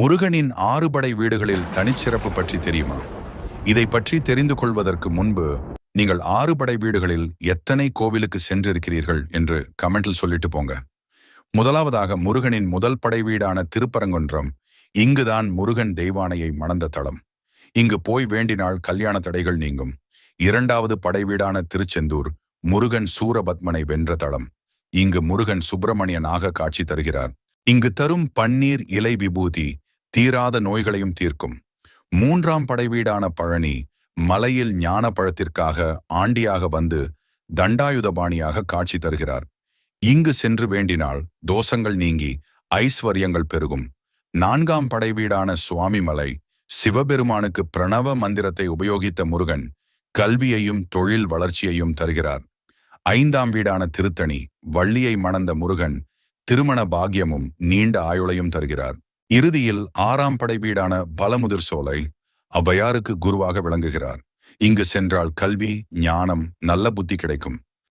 முருகனின் ஆறுபடை வீடுகளில் தனிச்சிறப்பு பற்றி தெரியுமா? இதை பற்றி தெரிந்து கொள்வதற்கு முன்பு நீங்கள் ஆறுபடை வீடுகளில் எத்தனை கோவிலுக்கு சென்றிருக்கிறீர்கள் என்று கமெண்டில் சொல்லிட்டு போங்க. முதலாவதாக முருகனின் முதல் படை வீடான திருப்பரங்குன்றம் இங்குதான் முருகன் தெய்வானையை மணந்த தளம் இங்கு போய் வேண்டினால் கல்யாண தடைகள் நீங்கும். இரண்டாவது படை வீடான திருச்செந்தூர் முருகன் சூரபத்மனை வென்ற தளம் இங்கு முருகன் சுப்பிரமணியனாக காட்சி தருகிறார். இங்கு தரும் பன்னீர் இலை விபூதி தீராத நோய்களையும் தீர்க்கும். மூன்றாம் படைவீடான பழனி மலையில் ஞான பழத்திற்காக ஆண்டியாக வந்து தண்டாயுதபாணியாக காட்சி தருகிறார். இங்கு சென்று வேண்டினால் தோஷங்கள் நீங்கி ஐஸ்வர்யங்கள் பெருகும். நான்காம் படைவீடான சுவாமிமலை சிவபெருமானுக்கு பிரணவ மந்திரத்தை உபயோகித்த முருகன் கல்வியையும் தொழில் வளர்ச்சியையும் தருகிறார். ஐந்தாம் வீடான திருத்தணி வள்ளியை மணந்த முருகன் திருமண பாக்கியமும் நீண்ட ஆயுளையும் தருகிறார். இறுதியில் ஆறாம் படை வீடான பலமுதிர் சோலை அவ்வையாருக்கு குருவாக விளங்குகிறார். இங்கு சென்றால் கல்வி ஞானம் நல்ல புத்தி கிடைக்கும்.